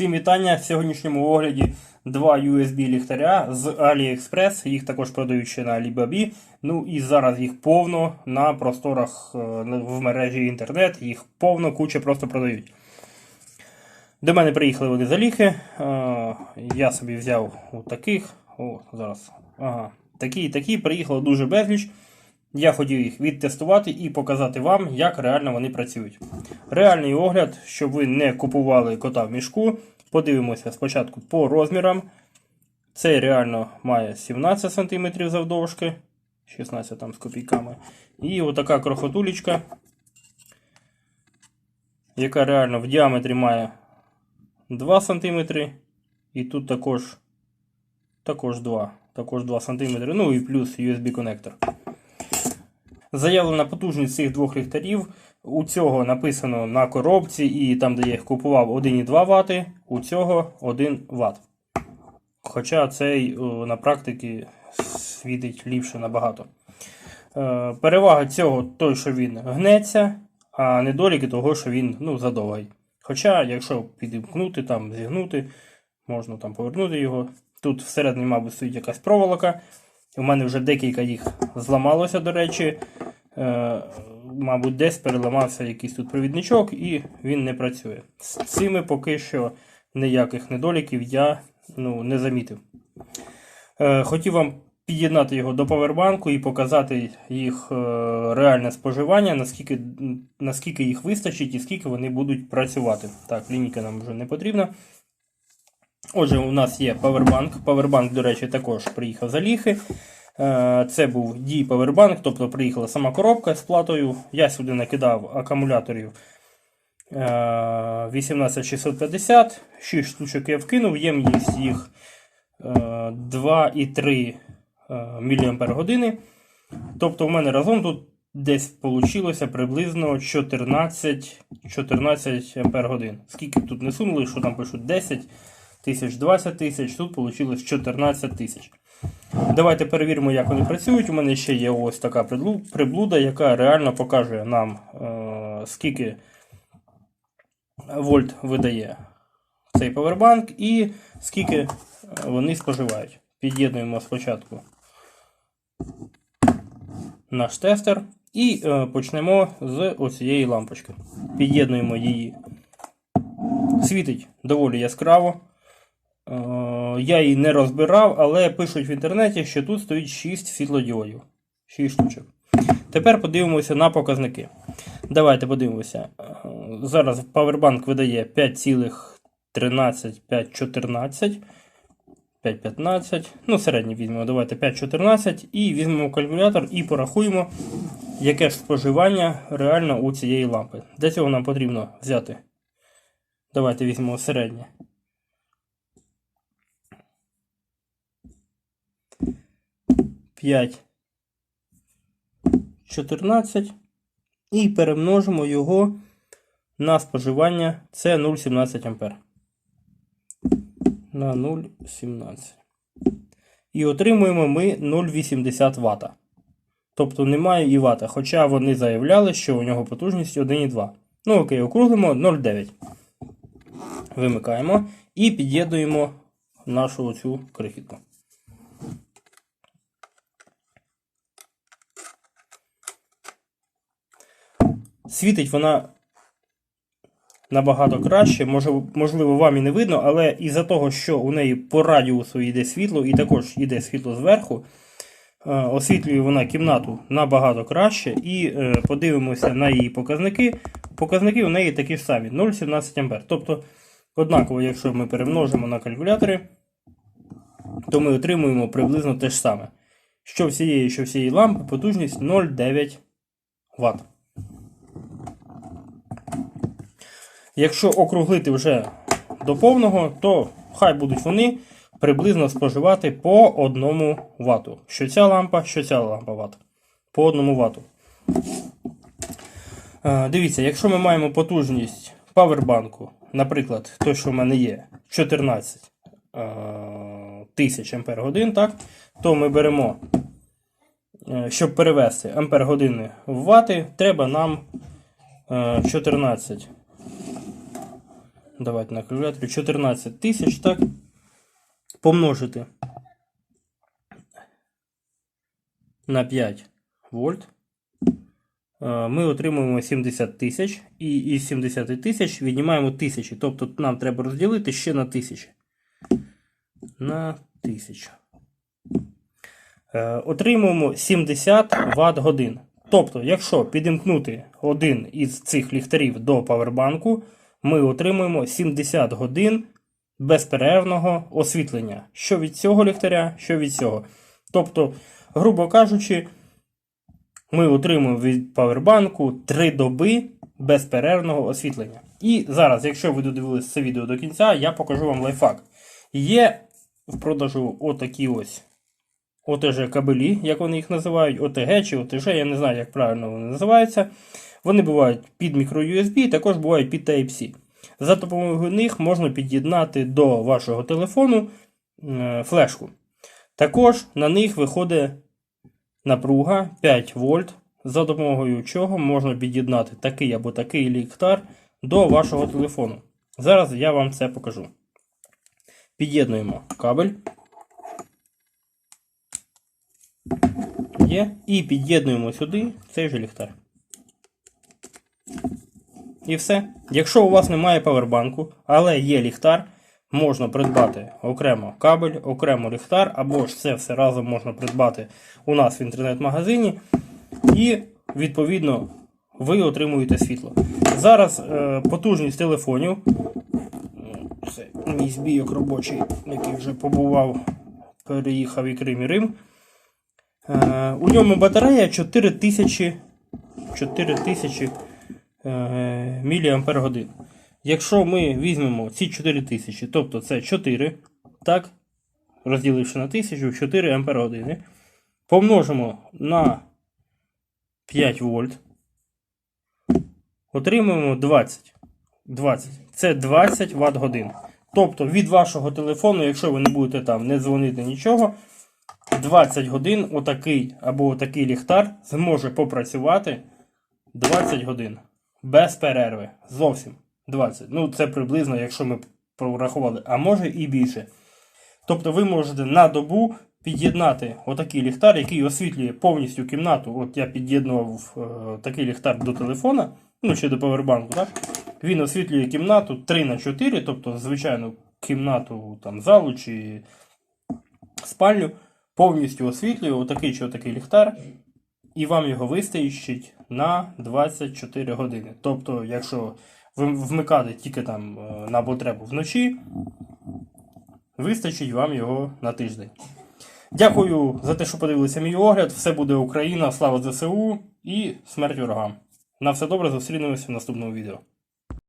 Всім вітання! В сьогоднішньому огляді два USB ліхтаря з AliExpress. Їх також продають ще на Alibaba. Ну і зараз їх повно на просторах е, в мережі інтернет. Їх повно куча просто продають. До мене приїхали вони за ліхи. Е, Я собі взяв у таких. О, зараз. Ага. Такі і такі. Приїхало дуже безліч. Я хотів їх відтестувати і показати вам, як реально вони працюють. Реальний огляд, щоб ви не купували кота в мішку. Подивимося спочатку по розмірам. Цей реально має 17 см завдовжки, 16 там з копійками. І отака крохотулечка, яка реально в діаметрі має 2 см. І тут також, також 2, також 2 см. Ну і плюс USB коннектор. Заявлена потужність цих двох ліхтарів. У цього написано на коробці, і там, де я їх купував, 1,2 Вт, у цього 1 Вт. Хоча цей на практиці світить ліпше набагато. Е, перевага цього той, що він гнеться, а недоліки того, що він ну, задовгий. Хоча, якщо підімкнути, там, зігнути, можна там повернути його. Тут всередині, мабуть, стоїть якась проволока. У мене вже декілька їх зламалося, до речі. Е, мабуть, десь переламався якийсь тут провідничок і він не працює. З цими поки що ніяких недоліків я ну, не замітив. Е, хотів вам під'єднати його до павербанку і показати їх е, реальне споживання, наскільки, наскільки їх вистачить і скільки вони будуть працювати. Так, лінійка нам вже не потрібна. Отже, у нас є павербанк. Павербанк, до речі, також приїхав за ліхи. Е, Це був дій павербанк, тобто приїхала сама коробка з платою. Я сюди накидав акумуляторів е, 18650, 6 штучок я вкинув, ємність їх е, 2,3 мАч. Тобто, в мене разом тут десь вийшло приблизно 14 14 Ах. Скільки б тут не сунули, що там пишуть 10 тисяч 20 тисяч, тут вийшло 14 тисяч. Давайте перевіримо, як вони працюють. У мене ще є ось така приблуда, яка реально покаже нам, е, скільки вольт видає цей павербанк і скільки е, вони споживають. Під'єднуємо спочатку наш тестер і е, почнемо з оцієї лампочки. Під'єднуємо її. Світить доволі яскраво. Е, Я її не розбирав, але пишуть в інтернеті, що тут стоїть 6 світлодіодів. 6 штучок. Тепер подивимося на показники. Давайте подивимося. Е, Зараз Powerbank видає 5,13, 5,14, 5,15. Ну, середній візьмемо. Давайте 5,14 і візьмемо калькулятор і порахуємо, яке ж споживання реально у цієї лампи. Для цього нам потрібно взяти. Давайте візьмемо середнє. 5, 14 і перемножимо його на споживання це 0,17 А. На 0,17. І отримуємо ми 0,80 Вт. Тобто немає і вата, хоча вони заявляли, що у нього потужність 1,2. Ну окей, округлимо 0,9. Вимикаємо і під'єднуємо нашу оцю крихітку. Світить вона набагато краще. Можливо, вам і не видно, але із-за того, що у неї по радіусу йде світло, і також йде світло зверху, е, освітлює вона кімнату набагато краще. І е, подивимося на її показники. Показники у неї такі ж самі 0,17 А. Тобто, однаково, якщо ми перемножимо на калькуляторі, то ми отримуємо приблизно те ж саме. Що всієї, що всієї лампи потужність 0,9 Вт. Якщо округлити вже до повного, то хай будуть вони приблизно споживати по 1 Вт. Що ця лампа, що ця лампа Вт. По 1 Вт. Е, Дивіться, якщо ми маємо потужність павербанку, наприклад, той, що в мене є, 14 е, тисяч ампер то ми беремо, е, щоб перевести ампер години в вати, треба нам е, 14 Давайте на калькуляторі 14 тисяч, так? Помножити на 5 вольт. Е, Ми отримуємо 70 тисяч, і із 70 тисяч віднімаємо тисячі. Тобто нам треба розділити ще на тисячі. На тисячу. Отримуємо 70 Вт годин. Тобто, якщо підімкнути один із цих ліхтарів до павербанку, ми отримуємо 70 годин безперервного освітлення. Що від цього ліхтаря, що від цього. Тобто, грубо кажучи, ми отримуємо від павербанку 3 доби безперервного освітлення. І зараз, якщо ви додивились це відео до кінця, я покажу вам лайфхак. Є в продажу отакі ось ОТЖ кабелі, як вони їх називають, ОТГ чи ОТЖ, я не знаю, як правильно вони називаються. Вони бувають під microUSB, також бувають під Type-C. За допомогою них можна під'єднати до вашого телефону е, флешку. Також на них виходить напруга 5 вольт, за допомогою чого можна під'єднати такий або такий ліхтар до вашого телефону. Зараз я вам це покажу. Під'єднуємо кабель. Є. І під'єднуємо сюди цей же ліхтар. І все. Якщо у вас немає павербанку, але є ліхтар, можна придбати окремо кабель, окремо ліхтар, або ж це все разом можна придбати у нас в інтернет-магазині. І, відповідно, ви отримуєте світло. Зараз е, потужність телефонів. Це мій збійок робочий, який вже побував, переїхав і Крим і Рим. Е, у ньому батарея 4000 4000 е, мАч. Якщо ми візьмемо ці 4000, тобто це 4, так, розділивши на 1000, 4 Ах, помножимо на 5 вольт, отримуємо 20. 20. Це 20 Вт годин. Тобто від вашого телефону, якщо ви не будете там не дзвонити нічого, 20 годин отакий або отакий ліхтар зможе попрацювати 20 годин. Без перерви. Зовсім 20. Ну, це приблизно, якщо ми прорахували, а може і більше. Тобто ви можете на добу під'єднати отакий ліхтар, який освітлює повністю кімнату. От я під'єднував е, такий ліхтар до телефона, ну ще до повербанку, так? Він освітлює кімнату 3 на 4 тобто звичайну кімнату там, залу чи спальню, повністю освітлює отакий чи отакий ліхтар, і вам його вистачить на 24 години. Тобто, якщо ви вмикати тільки там е, на потребу вночі, вистачить вам його на тиждень. Дякую за те, що подивилися мій огляд. Все буде Україна, слава ЗСУ і смерть ворогам. На все добре, зустрінемося в наступному відео.